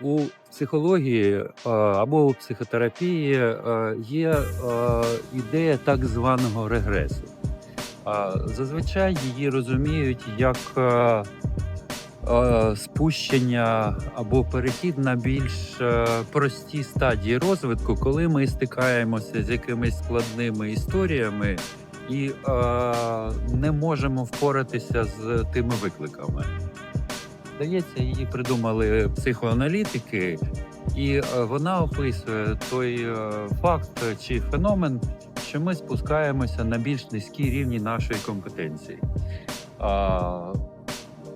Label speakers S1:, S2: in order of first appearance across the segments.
S1: У психології або у психотерапії є ідея так званого регресу. Зазвичай її розуміють як спущення або перехід на більш прості стадії розвитку, коли ми стикаємося з якимись складними історіями і не можемо впоратися з тими викликами. Здається, її придумали психоаналітики, і е, вона описує той е, факт чи феномен, що ми спускаємося на більш низькі рівні нашої компетенції.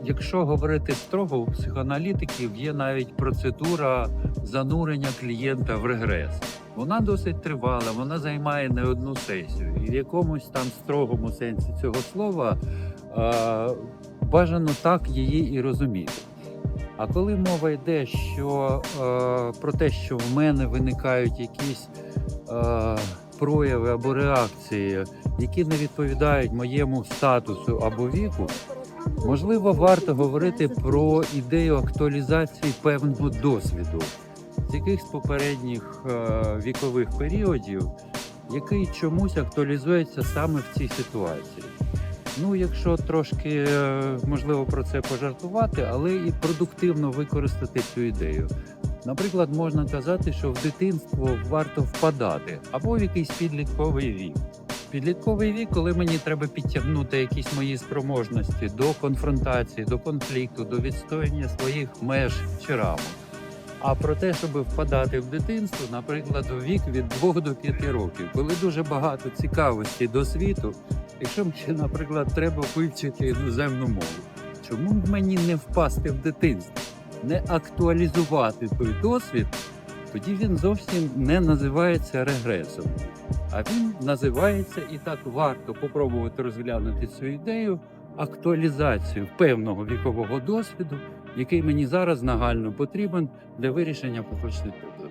S1: Якщо говорити строго, у психоаналітиків є навіть процедура занурення клієнта в регрес. Вона досить тривала, вона займає не одну сесію. І в якомусь там строгому сенсі цього слова бажано так її і розуміти. А коли мова йде що, про те, що в мене виникають якісь прояви або реакції, які не відповідають моєму статусу або віку, можливо, варто говорити про ідею актуалізації певного досвіду з якихось попередніх е, вікових періодів, який чомусь актуалізується саме в цій ситуації. Ну, якщо трошки е, можливо про це пожартувати, але і продуктивно використати цю ідею. Наприклад, можна казати, що в дитинство варто впадати або в якийсь підлітковий вік. Підлітковий вік, коли мені треба підтягнути якісь мої спроможності до конфронтації, до конфлікту, до відстояння своїх меж чи рамок. А про те, щоб впадати в дитинство, наприклад, у вік від 2 до 5 років, коли дуже багато цікавості до світу, якщо мені, наприклад, треба вивчити іноземну мову, чому б мені не впасти в дитинство, не актуалізувати той досвід, тоді він зовсім не називається регресом. А він називається і так варто попробувати розглянути цю ідею актуалізацію певного вікового досвіду, який мені зараз нагально потрібен для вирішення поточних проблем.